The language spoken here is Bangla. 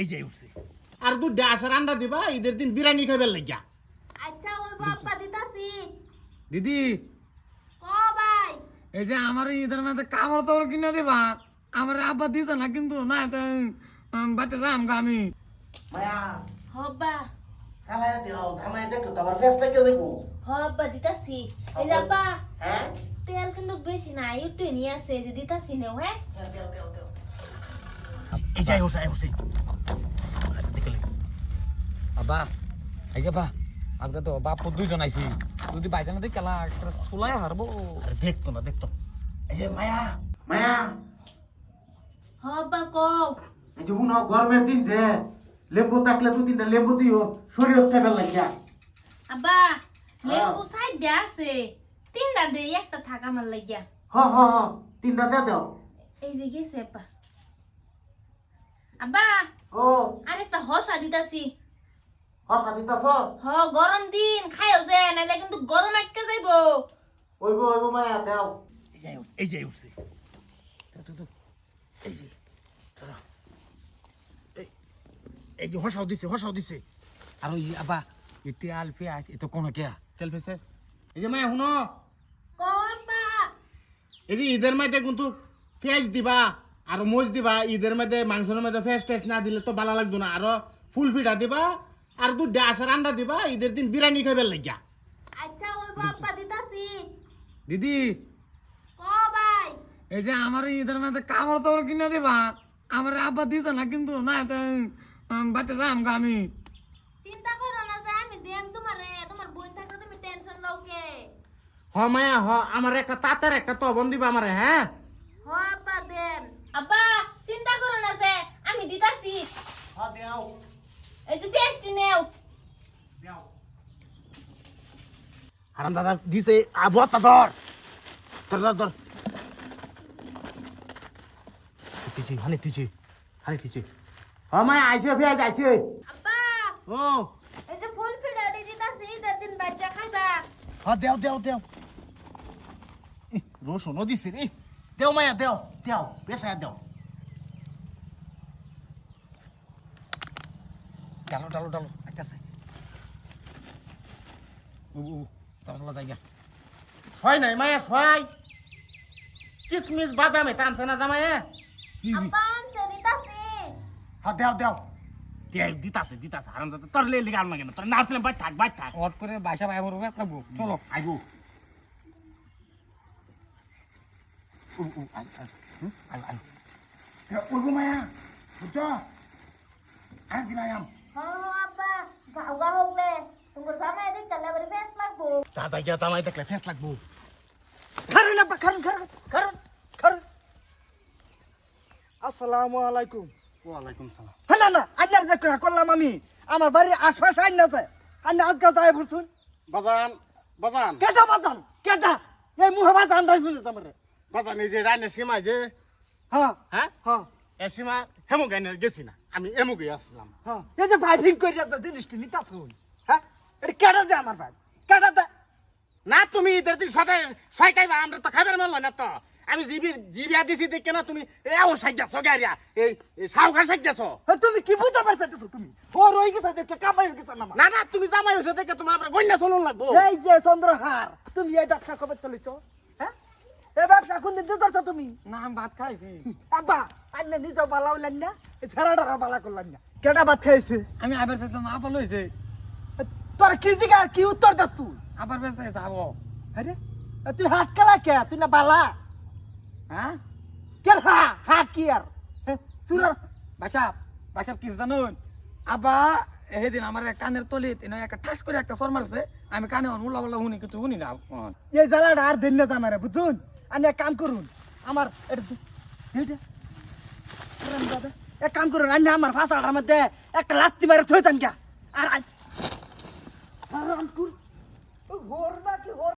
এই যে উঠছে। আর দুধ আসার আন্ডা দিবা ঈদের দিন বিরিয়ানি খাইবার লাগিয়া। আচ্ছা ওই বাপ্পা দিতাছি। দিদি। ক ভাই? এই যে আমার ঈদের মধ্যে কাপড় টাপড় কিনে দিবা। আমার আব্বা দিতে না কিন্তু না তো বাতে যাম গা আমি। মায়া হব্বা। চালাই দিও ধামাই দেখো তো আবার ফেস লাগিয়ে দেবো হব্বা দিতাছি। এই যে আব্বা হ্যাঁ তেল কিন্তু বেশি না একটু নিয়ে আসে যে দিতাছি নেও হ্যাঁ? দেও। এই যে উঠছে উঠছে দেখলে আব্বা এই যে বা আজকে তো বাপ দুইজন আইছি। যদি বাইজানা দিই কেলা একটা চুলাই হারবো দেখতো না দেখতো এই যে মায়া। মায়া। হব্বা কও এই যে হুন গরমের দিন যে লেম্বু থাকলে দু তিনটা লেম্বু দিও শরীর ফেবেল লাগিয়া। আব্বা লেবু সাইড দে আছে। তিনটা দে একটা থাক আমার লাগিয়া। হ হ হ। তিনটা দে দাও এই যে গেছে আব্বা। আব্বা! ও। আরেকটা হসা দিতাছি হসা দিতাছ হ গরম দিন খাইও যে নাইলে কিন্তু গরম আটকে যাইবো। ওইব ওইব মায়া দাও। এই যে উঠছে, এই যে এই যে দাঁড়া। এই- এই যে হসাও দিছে হসাও দিছে। আর ওই আব্বা এতে আল পেঁয়াজ এ তো কোনো কেয়া। তেল ফেসে এই যে মায়া শুনো। এই যে ঈদের মধ্যে কিন্তু পেঁয়াজ দিবা। আর মোজ দিবা ঈদের মধ্যে মাংসের মধ্যে ফেস টেস্ট না দিলে তো ভালো লাগতো না। আরও ফুল পিঠা দিবা আর দুধ আসার আন্ডা দিবা ঈদের দিন বিরিয়ানি খাইবার লাগিয়া। আচ্ছা ওই বাপ্পা দিতাছি। দিদি। ক ভাই? এই যে আমার ঈদের মধ্যে কাপড় টাপড় কিনে দিবা আমার আব্বা দিতে না কিন্তু না তো বাতে যাম গা আমি। চিন্তা করো না যে আমি দেম তোমারে তোমার বোন থাকলে তুমি টেনশন লও কে। হ মায়া হ আমার একটা তাঁতের একটা তবন দিবা আমারে হ্যাঁ? হ আব্বা দেম আব্বা চিন্তা করো না যে আমি দিতাছি। হ দাও। এই যে পেস্টি নেও। দাও। হারাম দাদা দিছে বস্তা ধর। ধর ধর ধর। টিচি হানি টিচি হানি টিচি মায়া আইছে পেঁয়াজ আইছে আব্বা ও। এই যে ফুল ফিডা দিয়ে দিতাছি ঈদের দিন বাচ্চা খাইবা। হ দেও দেও দেও। রসুনও দিছে রে। দেও মায়া দেও দেও পেশায় দেও ডালো ডালো ডালো একটা উ উ তাড়াতাড়ি যাই গা ছয় নাই মায়া ছয় কিসমিস বাদামে টানছে না জামাইয়ে আব্বা আনছে দিতাছি হ দেও দেও দেও দিতাছে দিতাছে দাদা তোর লে লিগার না কেন তোর নার্সিলে বাইর থাক বাইর থাক অট করে বাসা ব্যস্ত লাগবো চলো আইবো আই দেও উলবো মায়া বুঝছ আয়াম গা হোকলে তোমার জামাই দেখলে ফেস লাগবো আব্বা খারুন খারুন খারুন খারুন আসসালামু আলাইকুম ওয়ালাইকুম সালাম হ্যাঁ না না আন্নার যে করে করলাম আমি আমার বাড়ির আশপাশ আইন না যায় আন্না আজকাল তাই ফুরছুন বাজান বাজান কেটা বাজান কেটা এই মুহে বাজান রাই শুনে আমারে বাজান যে রাইনের সীমা যে। হ্যাঁ হ্যাঁ? হ্যাঁ। এ সীমা হেমু গাইনের গেছি না। আমি এমু গিয়ে আসলাম হ্যাঁ এই যে ভাইভিং করে যাচ্ছে জিনিসটি নিতাছ হ্যাঁ? এটা কেটা দে আমার ভাই? কেটা দে না তুমি ঈদের দিন সদাই ছয়টাইবা আমরা তো খাবার মারল না তো। আমি জিবি জিবিয়া দিছি দেখে না তুমি এ এও সাজ্জাছ গাড়িয়া? এই সাউকার সাজ্জাছ। তুমি কি বুঝতে পারতেছো তুমি? ও রই গেছে দেখে কামাই গেছে না আমার। না না তুমি জামাই হয়েছে দেখে তোমার আপনার গন্যা চলুন লাগবো। এই যে চন্দ্রহার তুমি এই ব্যবসা কবে চলিছ হ্যাঁ এই ব্যবসা কোন দিন ধরছো তুমি? না আমি ভাত খাইছি। আব্বা আন্না নিজেও বালা হইলেন না। ছেড়াটারা বালা করলেন না। কেটা ভাত খাইছে? আমি আবার চাইতাম আবার লইছে। তোর কি জিগা কি উত্তর দাস তুই? আবার বেঁচে যাব। আরে তুই হাত কালা কে? তুই না বালা? হ্যাঁ? কে হা? হা কি আর? চুরা বাসা বাসা কি জানুন? আবা সেদিন আমার কানের এনে একটা ঠাস করে একটা সর মারছে। আমি কানে উল্লা উল্লা শুনি কিছু শুনি না। এই জ্বালাটা আর দিন না জানারে বুঝুন আমি এক কাম করুন, আমার দাদা, এক কাম করুন, আপনি আমার ভাষাটার মধ্যে একটা লাত্তি মারে থইতাম কে আর হোর না